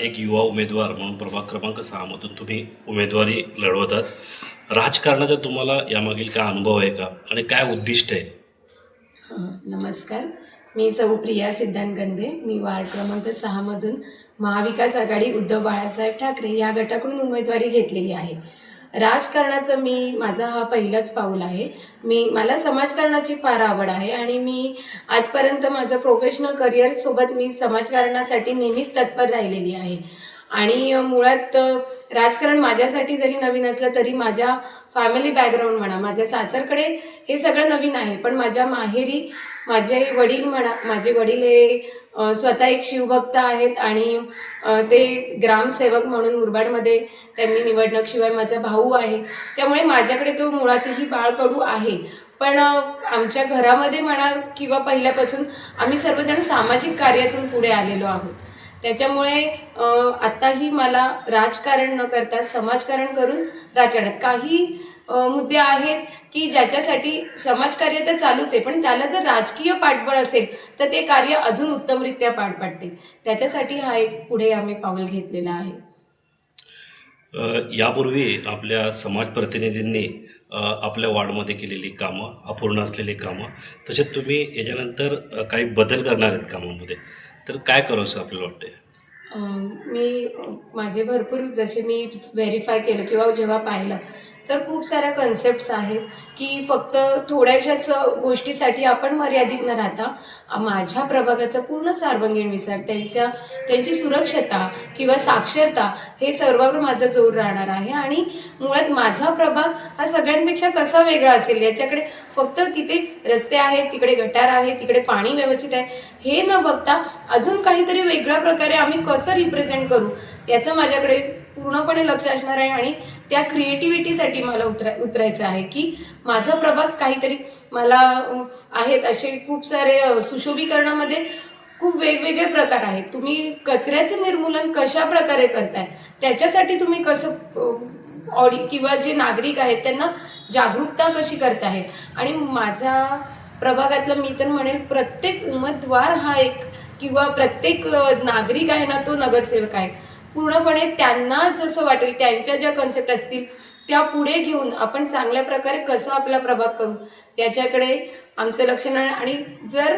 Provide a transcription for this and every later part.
एक युवा उमेदवार म्हणून प्रभाग क्रमांक सहामधून तुम्ही उमेदवारी लढवतात. राजकारणाचा तुम्हाला यामागील काय अनुभव आहे का? आणि काय उद्दिष्ट आहे? नमस्कार. मी सौ प्रिया सिद्धांत गंधे. मी वार्ड क्रमांक सहामधून महाविकास आघाडी उद्धव बाळासाहेब ठाकरे या गटाकडून उमेदवारी घेतलेली आहे. राजकारणाचं मी माझा हा पहिलाच पाऊल आहे. मी मला समाजकारणाची फार आवड आहे आणि मी आजपर्यंत माझं प्रोफेशनल करिअरसोबत मी समाजकारणासाठी नेहमीच तत्पर राहिलेली आहे. आणि मुळात राजकारण माझ्यासाठी जरी नवीन असलं तरी माझ्या फॅमिली बॅकग्राऊंड म्हणा माझ्या सासरकडे हे सगळं नवीन आहे. पण माझ्या माहेरी माझे वडील म्हणा माझे वडील हे स्वतः एक शिवभक्त आहेत आणि ते ग्रामसेवक म्हणून मुरबाडमध्ये त्यांनी निवडणूक शिवाय माझा भाऊ आहे. त्यामुळे माझ्याकडे तो मुळातही बाळकडू आहे. पण आमच्या घरामध्ये म्हणा किंवा पहिल्यापासून आम्ही सर्वजण सामाजिक कार्यातून पुढे आलेलो आहोत. त्याच्यामुळे आत्ताही मला राजकारण न करता समाजकारण करून राजकारणात. काही मुद्दे आहेत की ज्याच्यासाठी समाजकार्य तर चालूच आहे पण त्याला जर राजकीय पाठबळ असेल तर ते कार्य अजून उत्तमरित्या पार पाडते. त्याच्यासाठी हा एक पुढे आम्ही पाऊल घेतलेला आहे. यापूर्वी आपल्या समाज प्रतिनिधींनी आपल्या वार्डमध्ये केलेली कामं अपूर्ण असलेली कामं तसेच तुम्ही याच्यानंतर काही बदल करणार आहेत कामामध्ये. तर काय करावंसं आपल्याला वाटते मी माझे भरपूर जसे मी व्हेरीफाय केलं किंवा जेव्हा पाहिलं तर खूप साऱ्या कन्सेप्ट्स आहेत की फक्त थोड्याशाच गोष्टीसाठी आपण मर्यादित न राहता माझ्या प्रभागाचा पूर्ण सार्वंगीण विचार त्यांच्या त्यांची सुरक्षता किंवा साक्षरता हे सर्वावर माझा जोर राहणार आहे. आणि मुळात माझा प्रभाग हा सगळ्यांपेक्षा कसा वेगळा असेल याच्याकडे फक्त तिथे रस्ते आहेत तिकडे गटार आहे तिकडे पाणी व्यवस्थित आहे हे न बघता अजून काहीतरी वेगळ्या प्रकारे आम्ही कसं रिप्रेझेंट करू याचं माझ्याकडे पूर्णपणे लक्ष असणार आहे आणि त्या क्रिएटिव्हिटीसाठी मला उतरा उतरायचं आहे की माझा प्रभाग काहीतरी मला आहेत असे खूप सारे सुशोभीकरणामध्ये खूप वेगवेगळे प्रकार आहेत. तुम्ही कचऱ्याचं निर्मूलन कशा प्रकारे करताय त्याच्यासाठी तुम्ही कसं ऑडि किंवा जे नागरिक आहेत त्यांना जागरूकता कशी करतायत आणि माझ्या प्रभागातलं मी तर म्हणेल प्रत्येक उमेदवार हा एक किंवा प्रत्येक नागरिक आहे ना तो नगरसेवक आहे. पूर्णपणे त्यांना जसं वाटेल त्यांच्या ज्या कन्सेप्ट असतील त्या पुढे घेऊन आपण चांगल्या प्रकारे कसं आपला प्रभाग करू? याच्याकडे आमचं लक्ष नाही. आणि जर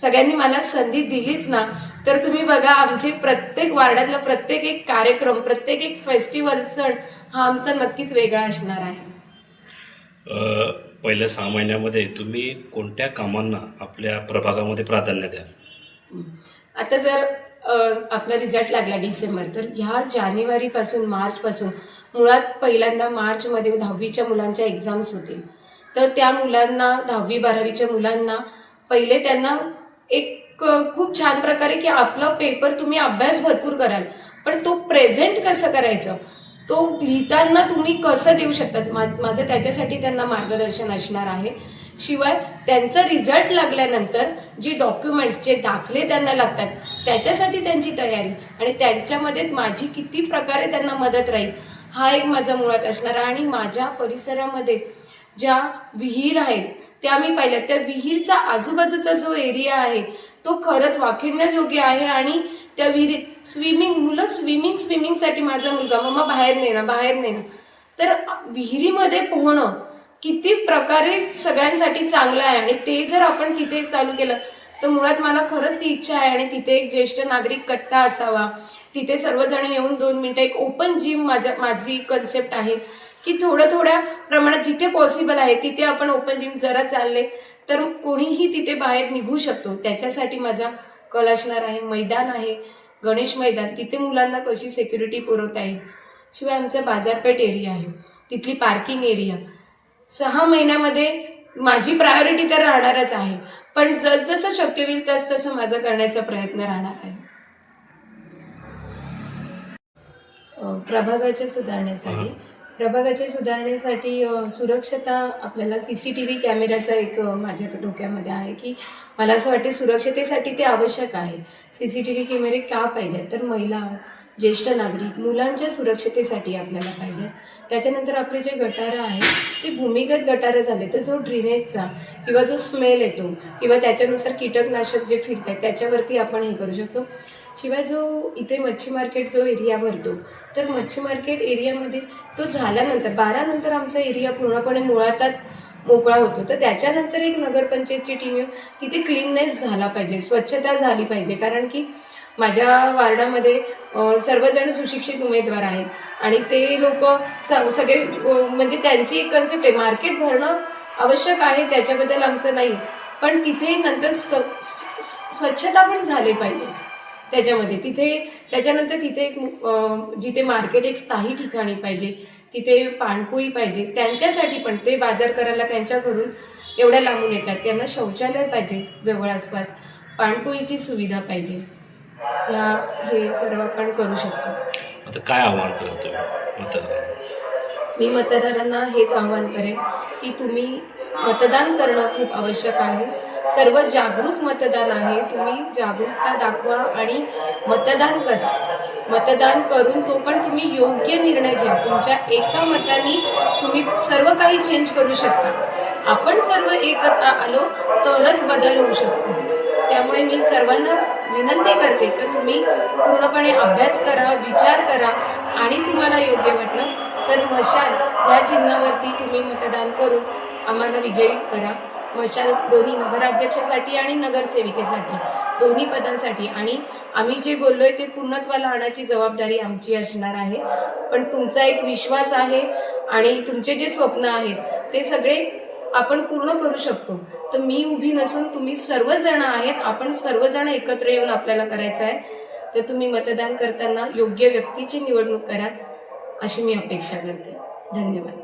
सगळ्यांनी मला संधी दिलीच ना तर तुम्ही बघा आमचे प्रत्येक वार्डातला प्रत्येक एक कार्यक्रम प्रत्येक एक फेस्टिवल सण हा आमचा नक्कीच वेगळा असणार आहे. पहिल्या सहा महिन्यामध्ये तुम्ही कोणत्या कामांना आपल्या प्रभागामध्ये प्राधान्य द्याल? आता जर आपला रिझल्ट लागला डिसेंबर. तर ह्या जानेवारीपासून मार्चपासून मुळात पहिल्यांदा मार्चमध्ये दहावीच्या मुलांच्या एक्झाम्स होतील. तर त्या मुलांना दहावी बारावीच्या मुलांना पहिले त्यांना एक खूप छान प्रकारे की आपला पेपर तुम्ही अभ्यास भरपूर कराल. पण तो प्रेझेंट कसं करायचं? तो लिहिताना तुम्ही कसं देऊ शकतात? मा माझं त्याच्यासाठी त्यांना मार्गदर्शन असणार आहे. शिवाय त्यांचा रिझल्ट लागल्यानंतर जे डॉक्युमेंट्स जे दाखले त्यांना लागतात त्याच्यासाठी त्यांची तयारी. आणि त्यांच्यामध्ये माझी किती प्रकारे त्यांना मदत राहील हा एक माझा मुळात असणारा आणि माझ्या परिसरामध्ये ज्या विहीर आहेत त्या मी पाहिल्या. त्या विहीरचा आजूबाजूचा जो एरिया आहे तो खरंच वाखिडण्याजोग्य आहे. आणि त्या विहिरीत स्विमिंग मुलं स्विमिंग स्विमिंगसाठी माझा मुलगा मम्मा बाहेर नेणं बाहेर नेणं. तर विहिरीमध्ये पोहणं किती प्रकारे सगळ्यांसाठी चांगलं आहे. आणि ते जर आपण तिथे चालू केलं तर मुळात मला खरंच ती इच्छा आहे. आणि तिथे एक ज्येष्ठ नागरिक कट्टा असावा. तिथे सर्वजण येऊन दोन मिनटं एक ओपन जिम माझ्या माझी कन्सेप्ट आहे की थोडं थोड्या प्रमाणात जिथे पॉसिबल आहे तिथे आपण ओपन जिम जरा चालले तर कोणीही तिथे बाहेर निघू शकतो. त्याच्यासाठी माझा कल असणार आहे. मैदान आहे. गणेश मैदान. तिथे मुलांना कशी सेक्युरिटी पुरवता येईल? शिवाय आमचा बाजारपेठ एरिया आहे. तिथली पार्किंग एरिया सहा महिन्यामध्ये माझी प्रायोरिटी तर राहणारच आहे. पण जसजसं शक्य होईल तस तसं माझा करण्याचा प्रयत्न राहणार आहे. प्रभागाच्या सुधारण्यासाठी प्रभागाच्या सुधारण्यासाठी सुरक्षता आपल्याला सी सी टी व्ही कॅमेऱ्याचा एक माझ्या डोक्यामध्ये आहे की मला असं वाटते सुरक्षतेसाठी ते आवश्यक आहे. सी सी टी व्ही कॅमेरे का पाहिजेत? तर महिला ज्येष्ठ नागरिक मुलांच्या सुरक्षतेसाठी आपल्याला पाहिजे त्याच्यानंतर आपले जे गटारं आहेत ते भूमिगत गटारं झाले. तर जो ड्रेनेजचा किंवा जो स्मेल येतो किंवा त्याच्यानुसार कीटकनाशक जे फिरतात त्याच्यावरती आपण हे करू शकतो. शिवाय जो इथे मच्छी मार्केट जो एरिया भरतो तर मच्छी मार्केट एरियामध्ये तो झाल्यानंतर बारानंतर आमचा एरिया पूर्णपणे मुळातात मोकळा होतो. तर त्याच्यानंतर एक नगरपंचायतची टीम येऊन तिथे क्लीननेस झाला पाहिजे स्वच्छता झाली पाहिजे. कारण की माझ्या वार्डामध्ये सर्वजण सुशिक्षित उमेदवार आहेत. आणि ते लोक सगळे म्हणजे त्यांची एक कन्सेप्ट आहे. मार्केट भरणं आवश्यक आहे त्याच्याबद्दल आमचं नाही. पण तिथे नंतर स स्वच्छता पण झाली पाहिजे त्याच्यामध्ये. तिथे त्याच्यानंतर तिथे एक जिथे मार्केट एक स्थायी ठिकाणी पाहिजे तिथे पाणपोई पाहिजे त्यांच्यासाठी पण ते बाजार करायला त्यांच्या घरून एवढ्या लांबून येतात. त्यांना शौचालय पाहिजे जवळ आसपास. पाणपोईची सुविधा पाहिजे. ह्या हे सर्व आपण करू शकतो. आता काय आव्हान करा तुम्ही मतदार मी मतदारांना हेच आवाहन करेन की तुम्ही मतदान करणं खूप आवश्यक आहे. सर्व जागृत मतदान आहे. तुम्ही जागरूकता दाखवा आणि मतदान करा. मतदान करून तो पण तुम्ही योग्य निर्णय घ्या. तुमच्या एका मताने तुम्ही सर्व काही चेंज करू शकता. आपण सर्व एकत्र आलो तरच बदल होऊ शकतो. त्यामुळे मी सर्वांना विनंती करते की तुम्ही पूर्णपणे अभ्यास करा विचार करा आणि तुम्हाला योग्य वाटलं तर मशाल या चिन्हावरती तुम्ही मतदान करून आम्हाला विजयी करा. मशाल दोन्ही नगराध्यक्षासाठी आणि नगरसेविकेसाठी दोन्ही पदांसाठी. आणि आम्ही जे बोललोय ते पूर्णत्वाला आणण्याची जबाबदारी आमची असणार आहे. पण तुमचा एक विश्वास आहे आणि तुमचे जे स्वप्न आहेत ते सगळे आपण पूर्ण करू शकतो. तर मी उभी नसून तुम्ही सर्वजण आहेत. आपण सर्वजण एकत्र येऊन आपल्याला करायचं आहे. तर तुम्ही मतदान करताना योग्य व्यक्तीची निवडणूक करा. अशी मी अपेक्षा करते. धन्यवाद.